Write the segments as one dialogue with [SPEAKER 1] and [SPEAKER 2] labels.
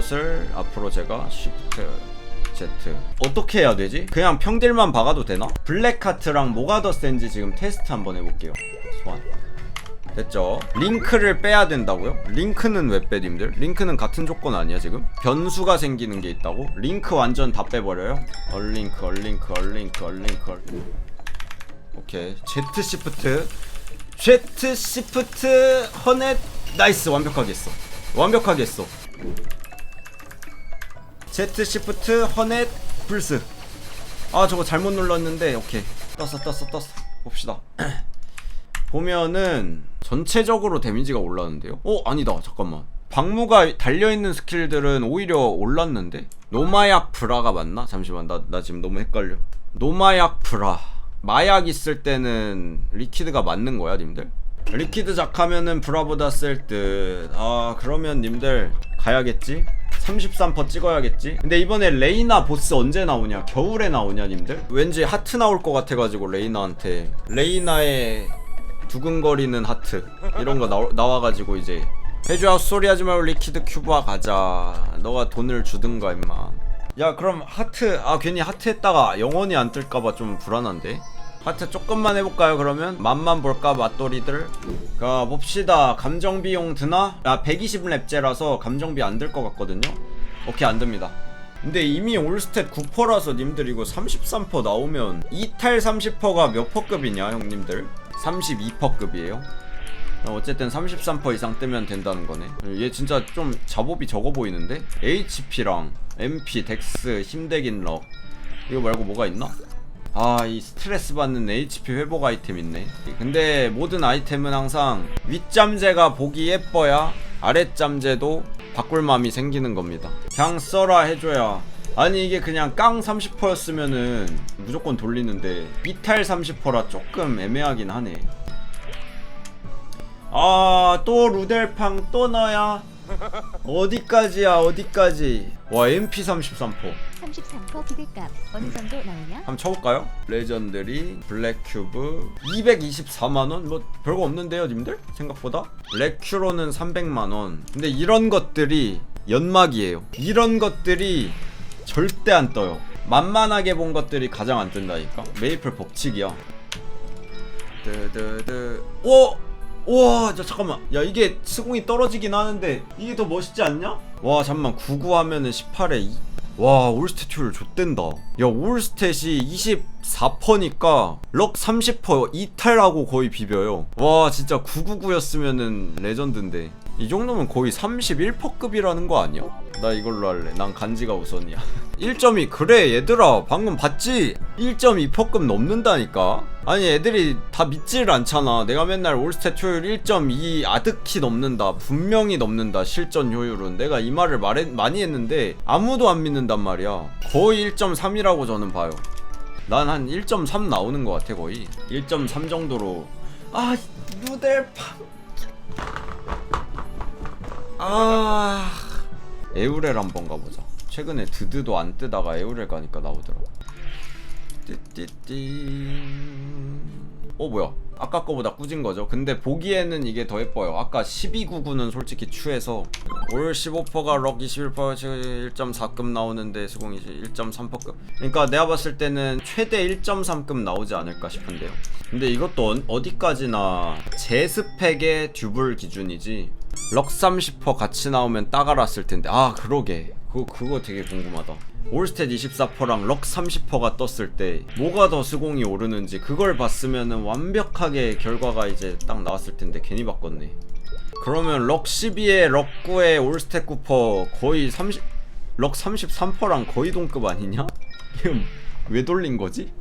[SPEAKER 1] 슬롯을 앞으로 제가 Shift Z 어떻게 해야 되지? 그냥 평딜만 박아도 되나? 블랙카트랑 뭐가 더 센지 지금 테스트 한번 해볼게요 소환 됐죠 링크를 빼야 된다고요? 링크는 왜 빼님들? 링크는 같은 조건 아니야 지금? 변수가 생기는 게 있다고? 링크 완전 다 빼버려요? 얼링크 얼링크 얼링크 얼링크 얼 오케이 Z 시프트 Z 시프트 허넷 나이스 완벽하게 했어 완벽하게 했어 Z 시프트 허넷 불스 아 저거 잘못 눌렀는데 오케이. 떴어 떴어 떴어. 봅시다. 보면은 전체적으로 데미지가 올랐는데요? 어 아니다. 잠깐만. 방무가 달려있는 스킬들은 오히려 올랐는데? 노마약 브라가 맞나? 잠시만 나, 나 지금 너무 헷갈려. 노마약 브라. 마약 있을 때는 리퀴드가 맞는 거야 님들? 리퀴드 작하면은 브라보다 쓸듯아 그러면 님들 가야겠지? 33% 찍어야겠지? 근데 이번에 레이나 보스 언제 나오냐? 겨울에 나오냐 님들? 왠지 하트 나올 것 같아가지고 레이나한테 레이나의 두근거리는 하트 이런 거 나오, 나와가지고 이제 해줘야 소리 하지 말고 리퀴드 큐브와 가자 너가 돈을 주든가 임마 야 그럼 하트 아 괜히 하트 했다가 영원히 안 뜰까봐 좀 불안한데 하트 조금만 해볼까요 그러면? 맛만 볼까 맛돌이들? 가 봅시다. 감정 비용 드나? 아 120렙제라서 감정비 안 들 것 같거든요. 오케이 안 듭니다. 근데 이미 올스탯 9%라서 님들 이거 33% 나오면 이탈 30%가 몇 퍼급이냐 형님들? 32%급이에요. 어쨌든 33% 이상 뜨면 된다는 거네. 얘 진짜 좀 잡업이 적어 보이는데? HP랑 MP, 덱스, 힘대긴 럭. 이거 말고 뭐가 있나? 아 이 스트레스 받는 HP 회복 아이템 있네. 근데 모든 아이템은 항상 윗잠재가 보기 예뻐야 아랫잠재도 바꿀 마음이 생기는 겁니다. 그냥 써라 해줘야. 아니 이게 그냥 깡 30%였으면은 무조건 돌리는데 비탈 30%라 조금 애매하긴 하네. 아 또 루델팡 또 너야? 어디까지야 어디까지? 와 MP 33%
[SPEAKER 2] 33% 기대값 어느 정도 나오냐?
[SPEAKER 1] 한번 쳐볼까요? 레전드리 블랙큐브 224만원? 뭐 별거 없는데요 님들? 생각보다 블랙큐로는 300만원 근데 이런 것들이 연막이에요 이런 것들이 절대 안 떠요 만만하게 본 것들이 가장 안 뜬다니까 메이플 법칙이야 드드드 오! 우와 저 잠깐만 야 이게 스공이 떨어지긴 하는데 이게 더 멋있지 않냐? 와 잠만 99 하면은 18에 2. 와 올스탯 효율 좆된다. 야 올스탯이 24%니까 럭 30% 이탈하고 거의 비벼요. 와 진짜 999였으면은 레전드인데 이 정도면 거의 31%급이라는 거 아니야? 나 이걸로 할래. 난 간지가 우선이야. 1.2 그래 얘들아. 방금 봤지? 1.2%급 넘는다니까? 아니 애들이 다 믿질 않잖아. 내가 맨날 올스탯 효율 1.2 아득히 넘는다. 분명히 넘는다. 실전 효율은. 내가 이 말을 말해, 많이 했는데 아무도 안 믿는단 말이야. 거의 1.3이라고 저는 봐요. 난 한 1.3 나오는 것 같아 거의. 1.3 정도로. 아 누델파 아. 에우렐 한번 가보자. 최근에 드드도 안 뜨다가 에우렐 가니까 나오더라. 띠띠띠. 어 뭐야. 아까 거보다 꾸진 거죠? 근데 보기에는 이게 더 예뻐요. 아까 1299는 솔직히 추해서 올 15%가 럭 21% 지금 1.4급 나오는데 수공이 1.3%급. 그러니까 내가 봤을 때는 최대 1.3급 나오지 않을까 싶은데요. 근데 이것도 어- 어디까지나 제 스펙의 듀블 기준이지 럭 30% 같이 나오면 딱 알았을 텐데. 아 그러게. 그거, 그거 되게 궁금하다. 올스탯 24%랑 럭 30%가 떴을 때 뭐가 더 수공이 오르는지 그걸 봤으면은 완벽하게 결과가 이제 딱 나왔을 텐데 괜히 바꿨네. 그러면 럭 12에 럭 9에 올스탯 9% 거의 30, 럭 33%랑 거의 동급 아니냐? 이건 왜 돌린 거지?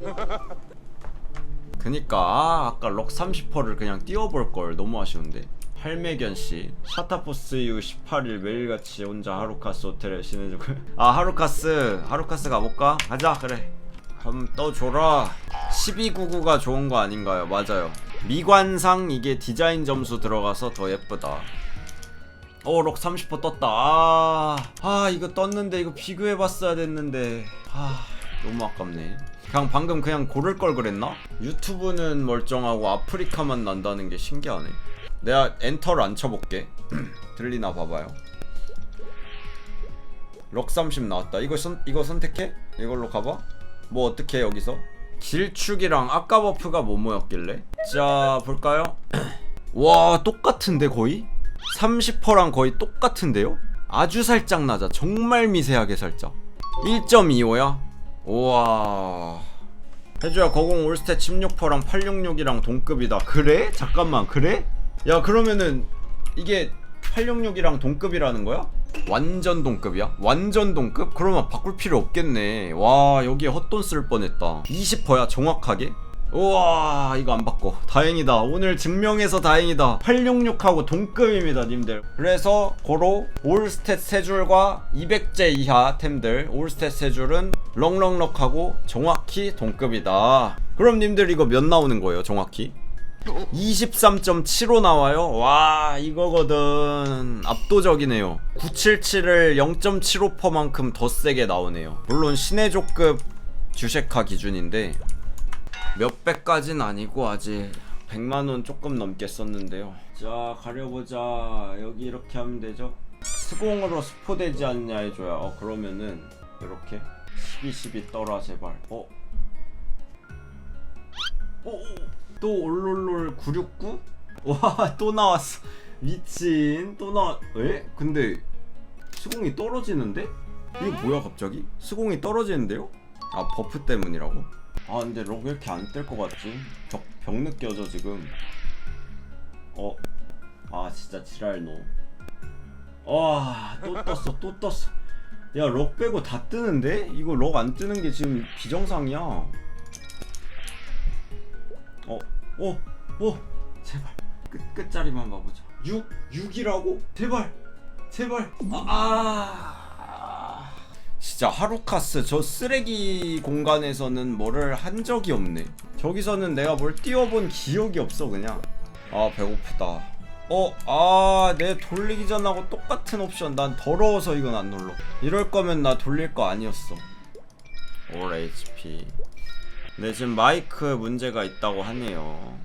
[SPEAKER 1] 그니까 아 아까 럭 30%를 그냥 띄워볼 걸 너무 아쉬운데 할매견 씨 샤타포스 이후 18일 매일같이 혼자 하루카스 호텔에 중. 아 하루카스 하루카스 가볼까? 가자 그래. 한번 떠줘라. 1299가 좋은 거 아닌가요? 맞아요. 미관상 이게 디자인 점수 들어가서 더 예쁘다. 어, 럭30% 떴다. 아, 아, 이거 떴는데 이거 비교해봤어야 됐는데. 아, 너무 아깝네. 그냥 방금 그냥 고를 걸 그랬나? 유튜브는 멀쩡하고 아프리카만 난다는 게 신기하네. 내가 엔터를 안 쳐볼게. 들리나 봐봐요. 럭30 나왔다. 이거 선, 이거 선택해? 이걸로 가봐. 뭐 어떻게 해 여기서? 질축이랑 아까 버프가 뭐 뭐였길래? 자 볼까요? 와 똑같은데 거의? 30%랑 거의 똑같은데요? 아주 살짝 낮아. 정말 미세하게 살짝. 1.25야? 우와. 해줘야 거공 올스탯 16%랑 866이랑 동급이다. 그래? 잠깐만 그래? 야 그러면은 이게 866이랑 동급이라는 거야? 완전 동급이야? 완전 동급? 그러면 바꿀 필요 없겠네 와 여기에 헛돈 쓸 뻔했다 20%야 정확하게? 우와 이거 안 바꿔 다행이다 오늘 증명해서 다행이다 866하고 동급입니다 님들 그래서 고로 올스탯 세 줄과 200제 이하 템들 올스탯 세 줄은 럭럭럭하고 정확히 동급이다 그럼 님들 이거 몇 나오는 거예요 정확히? 23.75 나와요. 와, 이거거든. 압도적이네요. 977을 0.75%만큼 더 세게 나오네요. 물론 신의 조급 주식화 기준인데 몇 배까진 아니고 아직 100만 원 조금 넘게 썼는데요. 자, 가려보자. 여기 이렇게 하면 되죠. 스공으로 스포되지 않냐 해줘야. 어, 그러면은 이렇게 12, 12 떠라 제발. 어? 오, 오. 또 올롤롤 969? 와 또 나왔어 미친 또 나왔 에? 근데 수공이 떨어지는데? 이게 뭐야 갑자기? 수공이 떨어지는데요? 아 버프 때문이라고? 아 근데 럭왜 이렇게 안뜰것 같지? 벽, 벽 느껴져 지금 어? 아 진짜 지랄노 와또 떴어 또 떴어 야 럭 빼고 다 뜨는데? 이거 럭 안 뜨는 게 지금 비정상이야 어, 어, 어, 제발 끝 끝자리만 봐보자. 6, 6이라고? 제발, 제발. 아, 아. 진짜 하루카스 저 쓰레기 공간에서는 뭐를 한 적이 없네. 저기서는 내가 뭘 띄워본 기억이 없어 그냥. 아 배고프다. 어, 아, 내 돌리기 전하고 똑같은 옵션. 난 더러워서 이건 안 눌러. 이럴 거면 나 돌릴 거 아니었어. 올 HP. 네 지금 마이크 문제가 있다고 하네요.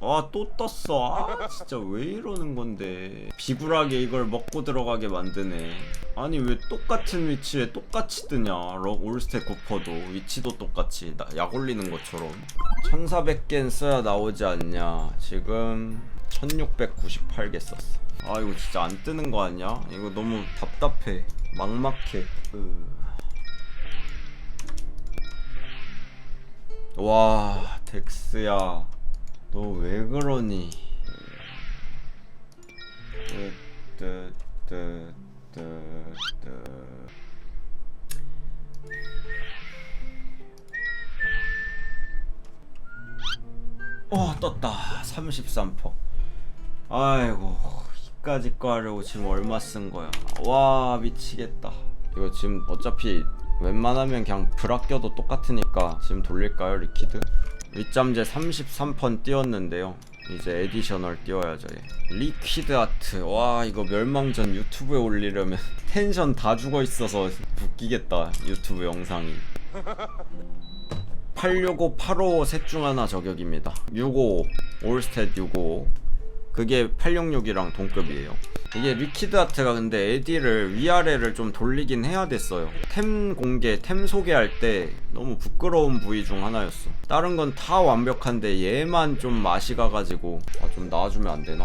[SPEAKER 1] 아 또 떴어. 아 진짜 왜 이러는 건데. 비굴하게 이걸 먹고 들어가게 만드네. 아니 왜 똑같은 위치에 똑같이 뜨냐? 럭 올스택 고퍼도. 위치도 똑같이. 나, 약 올리는 것처럼. 1400개는 써야 나오지 않냐? 지금 1698개 썼어. 아 이거 진짜 안 뜨는 거 아니야? 이거 너무 답답해. 막막해. 으. 와 덱스야. 너 왜 그러니? 어 떴다. 33% 아이고 이까지 거 하려고 지금 얼마 쓴 거야? 와 미치겠다. 이거 지금 어차피 웬만하면 그냥 브라 껴도 똑같으니까 지금 돌릴까요 리퀴드? 윗잠재 33펀 띄웠는데요. 이제 에디셔널 띄워야죠 얘. 리퀴드 아트. 와 이거 멸망전 유튜브에 올리려면 텐션 다 죽어 있어서 웃기겠다 유튜브 영상이. 865, 855 셋 중 하나 저격입니다. 655 올스탯 655 그게 866이랑 동급이에요. 이게 리퀴드 아트가 근데 에디를 위아래를 좀 돌리긴 해야 됐어요. 템 공개, 템 소개할 때 너무 부끄러운 부위 중 하나였어. 다른 건 다 완벽한데 얘만 좀 맛이 가가지고 아 좀 나와주면 안 되나?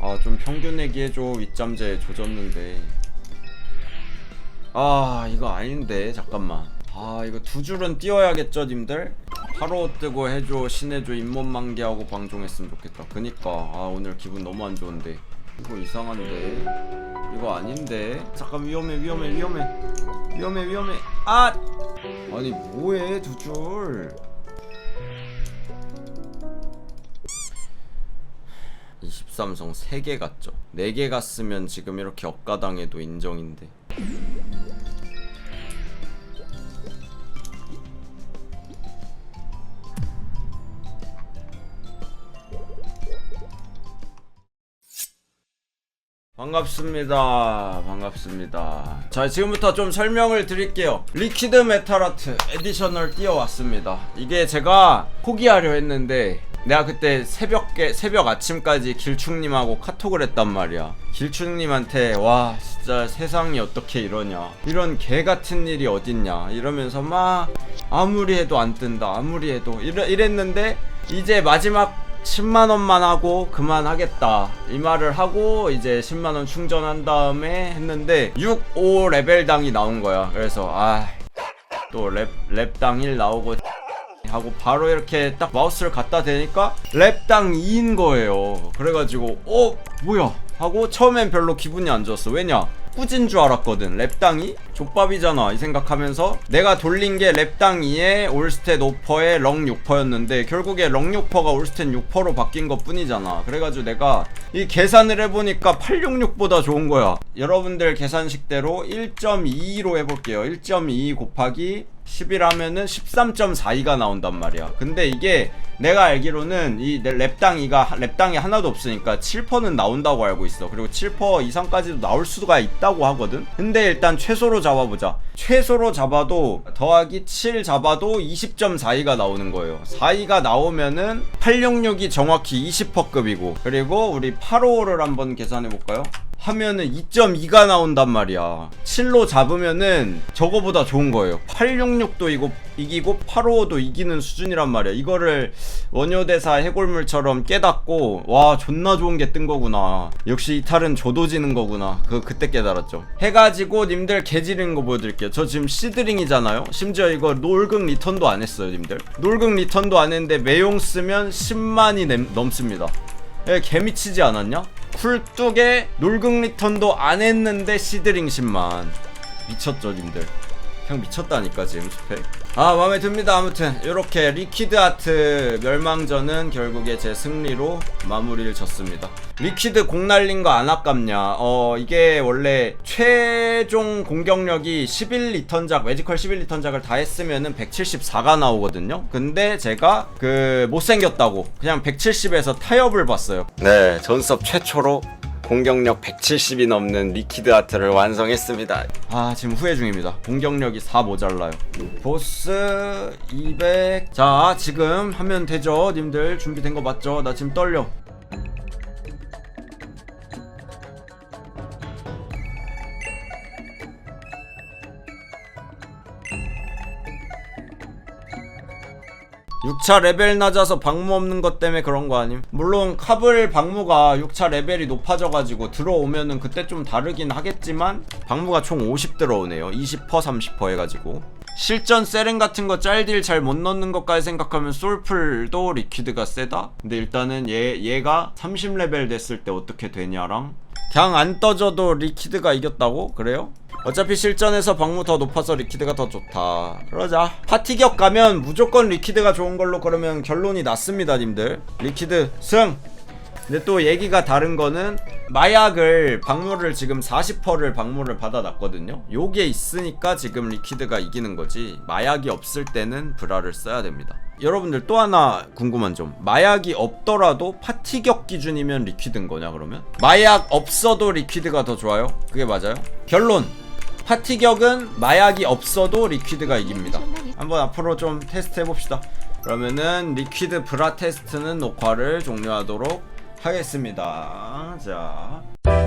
[SPEAKER 1] 아 좀 평균 내기 해줘. 윗잠재 조졌는데. 아 이거 아닌데. 잠깐만. 아 이거 두 줄은 띄워야겠죠 님들? 바로 뜨고 해줘 신해줘 잇몸 만개하고 방종했으면 좋겠다. 그니까. 아 오늘 기분 너무 안 좋은데. 이거 이상한데. 이거 아닌데. 잠깐 위험해 위험해 위험해. 위험해 위험해. 아! 아니 뭐해 두줄. 23성 3개 갔죠. 4개 갔으면 지금 이렇게 억가당해도 인정인데 반갑습니다. 반갑습니다. 자, 지금부터 좀 설명을 드릴게요. 리퀴드 메탈아트 에디셔널 띄워왔습니다. 이게 제가 포기하려 했는데 내가 그때 새벽에 새벽 아침까지 길충님하고 카톡을 했단 말이야. 길충님한테 와 진짜 세상이 어떻게 이러냐 이런 개 같은 일이 어딨냐 이러면서 막 아무리 해도 안 뜬다 아무리 해도 이랬는데 이제 마지막 10만 원만 하고 그만하겠다 이 말을 하고 이제 10만 원 충전한 다음에 했는데 6, 5 레벨당이 나온 거야. 그래서 아 또 랩, 랩당 1 나오고 하고 바로 이렇게 딱 마우스를 갖다 대니까 랩당 2인 거예요. 그래가지고 어 뭐야 하고 처음엔 별로 기분이 안 좋았어. 왜냐? 꾸진 줄 알았거든. 랩당이 족밥이잖아 이 생각하면서 내가 돌린 게 랩당 2에 올스탯 5%에 렁 6%였는데 결국에 렁 6%가 올스탯 6%로 바뀐 것 뿐이잖아. 그래가지고 내가 이 계산을 해보니까 866보다 좋은 거야. 여러분들 계산식대로 1.22로 해볼게요. 1.22 곱하기 10이라면은 13.42가 나온단 말이야. 근데 이게 내가 알기로는 이내 랩당이가 랩당이 하나도 없으니까 7%는 나온다고 알고 있어. 그리고 7% 이상까지도 나올 수가 있다 고 하거든. 근데 일단 최소로 잡아보자. 최소로 잡아도 더하기 7 잡아도 20.42가 나오는 거예요. 42가 나오면은 866이 정확히 20%급이고 그리고 우리 855를 한번 계산해 볼까요? 하면은 2.2가 나온단 말이야. 7로 잡으면은 저거보다 좋은 거예요. 866도 이거 이기고 855도 이기는 수준이란 말이야. 이거를 원효대사 해골물처럼 깨닫고 와 존나 좋은 게 뜬 거구나. 역시 이탈은 조도지는 거구나. 그 그때 깨달았죠. 해가지고 님들 개지르는 거 보여드릴게요. 저 지금 시드링이잖아요. 심지어 이거 놀극 리턴도 안 했어요, 님들. 놀극 리턴도 안 했는데 매용 쓰면 10만이 넘, 넘습니다. 에, 개미치지 않았냐? 쿨뚝에 놀극 리턴도 안 했는데 시드링 10만. 미쳤죠 님들. 그냥 미쳤다니까 지금 스펙 아 마음에 듭니다. 아무튼 이렇게 리퀴드 아트 멸망전은 결국에 제 승리로 마무리를 졌습니다. 리퀴드 공 날린 거 안 아깝냐? 어 이게 원래 최종 공격력이 11리턴작 매지컬 11리턴작을 다 했으면은 174가 나오거든요. 근데 제가 그 못생겼다고 그냥 170에서 타협을 봤어요. 네 전섭 최초로 공격력 170이 넘는 리퀴드 아트를 완성했습니다. 아 지금 후회 중입니다. 공격력이 4 모자라요. 보스 200. 자 지금 하면 되죠, 님들 준비된 거 맞죠? 나 지금 떨려. 육차 레벨 낮아서 방무 없는 것 때문에 그런 거 아님? 물론 카블 방무가 6차 레벨이 높아져가지고 들어오면은 그때 좀 다르긴 하겠지만 방무가 총 50 들어오네요 20% 30% 해가지고 실전 세렌 같은 거 짤딜 잘 못 넣는 것까지 생각하면 솔플도 리퀴드가 세다? 근데 일단은 얘, 얘가 30레벨 됐을 때 어떻게 되냐랑 그냥 안 떠져도 리퀴드가 이겼다고? 그래요? 어차피 실전에서 방무 더 높아서 리퀴드가 더 좋다. 그러자. 파티격 가면 무조건 리퀴드가 좋은 걸로 그러면 결론이 났습니다, 님들. 리퀴드 승! 근데 또 얘기가 다른 거는 마약을 방무를 지금 40%를 방무를 받아놨거든요. 요게 있으니까 지금 리퀴드가 이기는 거지. 마약이 없을 때는 브라를 써야 됩니다. 여러분들 또 하나 궁금한 점. 마약이 없더라도 파티격 기준이면 리퀴드인 거냐 그러면? 마약 없어도 리퀴드가 더 좋아요? 그게 맞아요? 결론. 파티격은 마약이 없어도 리퀴드가 이깁니다. 한번 앞으로 좀 테스트 해봅시다. 그러면은 리퀴드 브라 테스트는 녹화를 종료하도록 하겠습니다. 자.